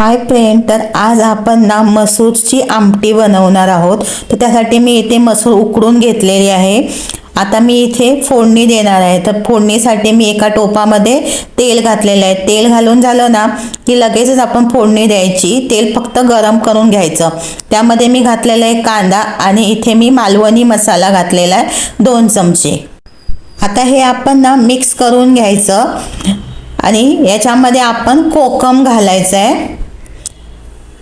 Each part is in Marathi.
हाय फ्रेंड तर आज आपण ना मसूरची आमटी बनवणार आहोत. तर त्यासाठी मी इथे मसूर उकडून घेतलेली आहे. आता मी इथे फोडणी देणार आहे. तर फोडणीसाठी मी एका टोपामध्ये तेल घातलेलं आहे. तेल घालून झालं ना की लगेचच आपण फोडणी द्यायची. तेल फक्त गरम करून घ्यायचं. त्यामध्ये मी घातलेला आहे कांदा आणि इथे मी मालवणी मसाला घातलेला आहे. दोन चमचे. आता हे आपण ना मिक्स करून घ्यायचं आणि याच्यामध्ये आपण कोकम घालायचं आहे.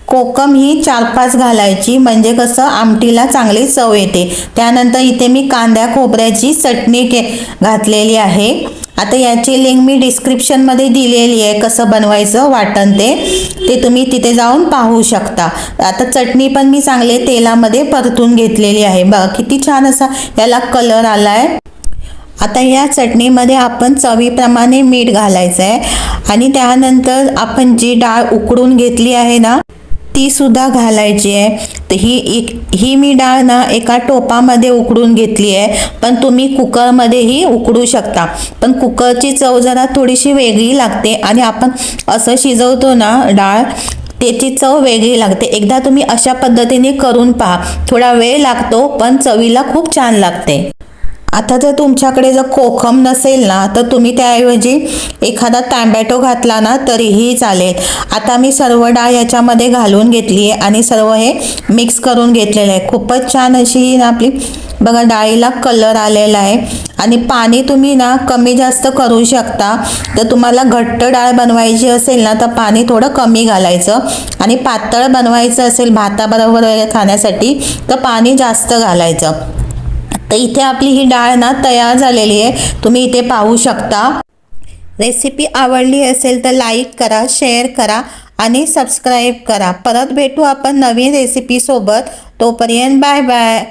कोकम ही चार पाच घालायची म्हणजे कसं आमटीला चांगली चव येते. त्यानंतर इथे मी कांद्या खोबऱ्याची चटणी के घातलेली आहे. आता याची लिंक मी डिस्क्रिप्शनमध्ये दिलेली आहे कसं बनवायचं वाटण ते. ते तुम्ही तिथे जाऊन पाहू शकता. आता चटणी पण मी चांगले तेलामध्ये परतून घेतलेली आहे. बघा किती छान असा याला कलर आला आहे आता या चटणीमध्ये आपण चवीप्रमाणे मीठ घालायचं आहे आणि त्यानंतर आपण जी डाळ उकडून घेतली आहे ना ती सुद्धा घालायची आहे. तर ही एक ही मी डाळ ना एका टोपामध्ये उकडून घेतली आहे. पण तुम्ही कुकरमध्येही उकडू शकता. पण कुकरची चव जरा थोडीशी वेगळी लागते आणि आपण असं शिजवतो ना डाळ त्याची चव वेगळी लागते. एकदा तुम्ही अशा पद्धतीने करून पहा. थोडा वेळ लागतो पण चवीला खूप छान लागते. आता जर तुमच्याकडे जर कोकम नसेल ना तर तुम्ही त्याऐवजी एखादा टॅमॅटो घातला ना तरीही चालेल. आता मी सर्व डाळ याच्यामध्ये घालून घेतली आहे आणि सर्व हे मिक्स करून घेतलेलं आहे. खूपच छान अशी ही ना आपली बघा डाळीला कलर आलेला आहे. आणि पाणी तुम्ही ना कमी जास्त करू शकता. तर तुम्हाला घट्ट डाळ बनवायची असेल ना तर पाणी थोडं कमी घालायचं. आणि पातळ बनवायचं असेल भाताबरोबर वगैरे खाण्यासाठी तर पाणी जास्त घालायचं. तर इथे आपली ही डाळ ना तयार झालेली आहे. तुम्ही इथे पाहू शकता. रेसिपी आवडली असेल तर लाईक करा शेअर करा आणि सबस्क्राईब करा. परत भेटू आपण नवीन रेसिपीसोबत तोपर्यंत बाय बाय.